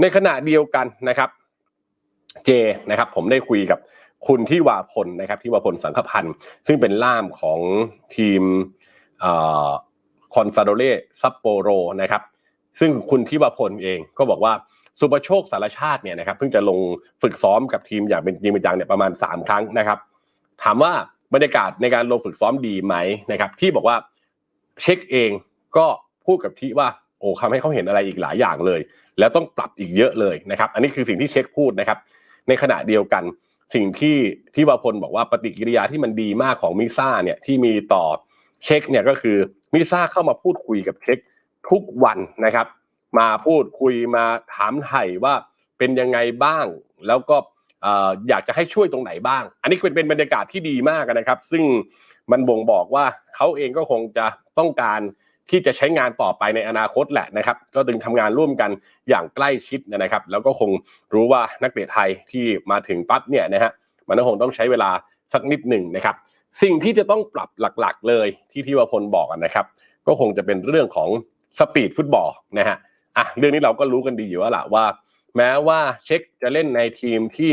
ในขณะเดียวกันนะครับ เจนะครับ ผมได้คุยกับคุณที่วาพลนะครับที่วาพลสังคพันธ์ ซึ่งเป็นล่ามของทีมคอนซาโดเล่ซัปโปโรนะครับ ซึ่งคุณที่วาพลเองก็บอกว่าสุปโชคสารชาติเนี่ยนะครับเพิ่งจะลงฝึกซ้อมกับทีมอย่างเป็นจริงเป็นจังเนี่ยประมาณ 3 ครั้งนะครับ ถามว่าบรรยากาศในการลงฝึกซ้อมดีไหมนะครับ ที่บอกว่าเช็คเองก็พูดกับที่ว่า โอ้ทำให้เขาเห็นอะไรอีกหลายอย่างเลย แล้วต้องปรับอีกเยอะเลยนะครับ อันนี้คือสิ่งที่เช็คพูดนะครับ ในขณะเดียวกันสิ่งที่ที่วาพลบอกว่าปฏิกิริยาที่มันดีมากของมิซ่าเนี่ยที่มีต่อเช็คเนี่ยก็คือมิซ่าเข้ามาพูดคุยกับเช็คทุกวันนะครับ มาพูดคุยมาถามไถ่ว่าเป็นยังไงบ้าง แล้วก็อยากจะให้ช่วยตรงไหนบ้าง อันนี้เป็นเป็นบรรยากาศที่ดีมากนะครับ ซึ่งมันบ่งบอกว่าเขาเองก็คงจะต้องการ ที่จะใช้งานต่อไปในอนาคตแหละนะครับ ก็ดึงทำงานร่วมกันอย่างใกล้ชิดนะครับ แล้วก็คงรู้ว่านักเตะไทยที่มาถึงปั๊บเนี่ยนะฮะมันคงต้องใช้เวลาสักนิดหนึ่งนะครับ สิ่งที่จะต้องปรับหลักๆ เลยที่ที่วพลบอกนะครับ ก็คงจะเป็นเรื่องของสปีดฟุตบอลนะฮะอะเรื่องนี้เราก็รู้กันดีอยู่แล้วละว่า แม้ว่าเช็คจะเล่นในทีมที่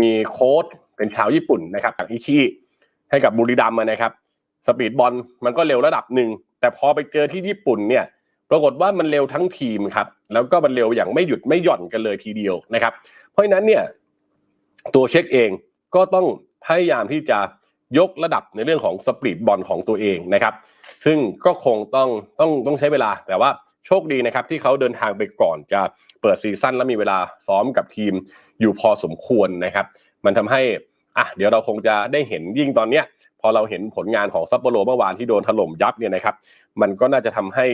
มีโค้ชเป็นชาวญี่ปุ่นนะครับจากอิชิให้กับบุรีรัมนะครับ สปีดบอลมันก็เร็วระดับหนึ่ง แต่พอไปเจอที่ญี่ปุ่นเนี่ยปรากฏว่ามันเร็วทั้งทีมครับ แล้วก็มันเร็วอย่างไม่หยุดไม่หย่อนกันเลยทีเดียวนะครับ เพราะฉะนั้นเนี่ยตัวเช็คเองก็ต้องพยายามที่จะยกระดับในเรื่องของสปีดบอลของตัวเองนะครับ ซึ่งก็คงต้องต้องต้องใช้เวลาแต่ว่าโชคดีนะครับที่เขาเดินทางไปก่อนจะเปิดซีซั่นแล้วมีเวลาซ้อมกับทีมอยู่พอสมควรนะครับ มันทำให้อะเดี๋ยวเราคงจะได้เห็นยิ่งตอนเนี้ยพอเราเห็นผลงานของซัปโปโรเมื่อวานที่โดนถล่มยับเนี่ยนะครับ มันก็น่าจะทำให้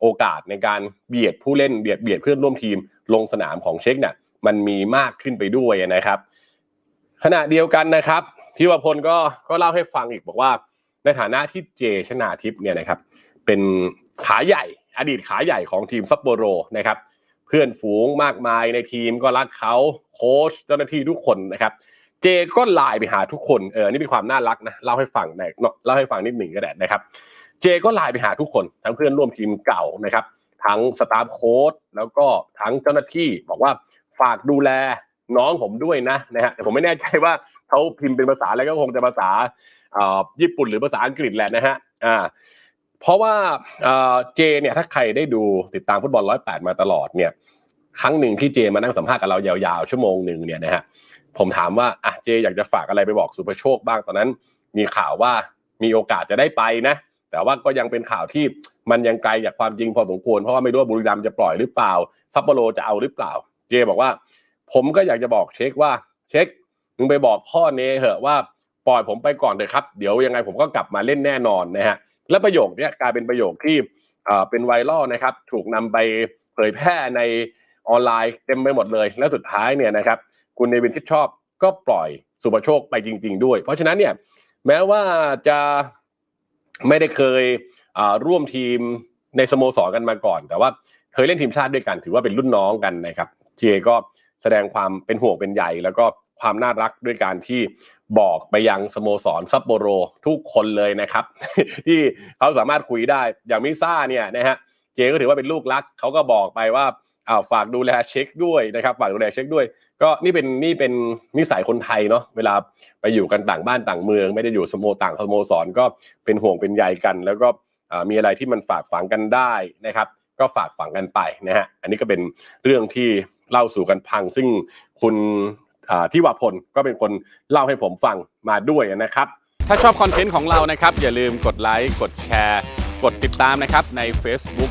โอกาสในการเบียดผู้เล่นเบียดเบียดเพื่อนร่วมทีมลงสนามของเช็คเนี่ยมันมีมากขึ้นไปด้วยนะครับ ขณะเดียวกันนะครับที่วพลก็ก็เล่าให้ฟังอีกบอกว่า ในฐานะที่เจชนาทิพย์เนี่ยนะครับ เป็นขาใหญ่อดีตขาใหญ่ของทีมซัปโปโรนะครับ เพื่อนฝูงมากมายในทีมก็รักเขาโค้ชเจ้าหน้าที่ทุกคนนะครับ เจก็ไลน์ไปหาทุกคนเออนี่เป็นความน่ารักนะเล่าให้ฟังนะเล่าให้ฟังนิดหนึ่งก็ได้นะครับ เจก็ไลน์ไปหาทุกคน ทั้งเพื่อนร่วมทีมเก่านะครับ ทั้งสตาฟโค้ดแล้วก็ทั้งเจ้าหน้าที่บอกว่าฝากดูแลน้องผมด้วยนะนะฮะแต่ผมไม่แน่ใจว่าเขาพิมพ์เป็นภาษาอะไรก็คงจะภาษาญี่ปุ่นหรือภาษาอังกฤษแหละนะฮะอ่าเพราะว่าเจเนี่ยถ้าใครได้ดูติดตามฟุตบอลร้อยแปดมาตลอดเนี่ยครั้งหนึ่งที่เจมานั่งสัมภาษณ์กับเรายาวๆชั่วโมงหนึ่งเนี่ยนะฮะ ผมถามว่าอะเจอยากจะฝากอะไรไปบอกสุภโชคบ้างตอนนั้น มีข่าวว่ามีโอกาสจะได้ไปนะ แต่ว่าก็ยังเป็นข่าวที่มันยังไกลจากความจริงพอสมควรเพราะว่าไม่รู้ว่าบุรีรัมย์จะปล่อยหรือเปล่า ซัปโปโรจะเอาหรือเปล่า เจบอกว่า ผมก็อยากจะบอกเช็คว่า เช็คมึงไปบอกพ่อเนเหอะว่าปล่อยผมไปก่อนเถอะครับ เดี๋ยวยังไงผมก็กลับมาเล่นแน่นอนนะฮะและประโยคนี้กลายเป็นประโยคที่เป็นไวรัลนะครับ ถูกนำไปเผยแพร่ในออนไลน์เต็มไปหมดเลย และสุดท้ายเนี่ยนะครับ คุณเนวินทิดชอบก็ปล่อยสุภโชคไปจริง ๆ ด้วย เพราะฉะนั้นเนี่ยแม้ว่าจะไม่ได้เคยร่วมทีมในสโมสรกันมาก่อน แต่ว่าเคยเล่นทีมชาติด้วยกัน ถือว่าเป็นรุ่นน้องกันนะครับเจก็แสดงความเป็นห่วงเป็นใหญ่แล้วก็ความน่ารักด้วยการที่บอกไปยังสโมสรซัปโปโรทุกคนเลยนะครับ ที่เขาสามารถคุยได้อย่างมิซ่าเนี่ยนะฮะเจก็ถือว่าเป็นลูกรักเขาก็บอกไปว่า อาฝากดูแลเช็คด้วยนะครับฝากดูแลเช็คด้วย ก็นี่เป็นนี่เป็นนิสัยคนไทยเนาะเวลาไปอยู่กันต่างบ้านต่างเมือง ไม่ได้อยู่สโมต่างสโมสรก็เป็นห่วงเป็นใยกัน แล้วก็มีอะไรที่มันฝากฝังกันได้นะครับ ก็ฝากฝังกันไปนะฮะอันนี้ก็เป็นเรื่องที่เล่าสู่กันพัง ซึ่งคุณที่วาพลก็เป็นคนเล่าให้ผมฟังมาด้วยนะครับ ถ้าชอบคอนเทนต์ของเรานะครับ อย่าลืมกดไลค์กดแชร์ กดติดตามนะครับใน Facebook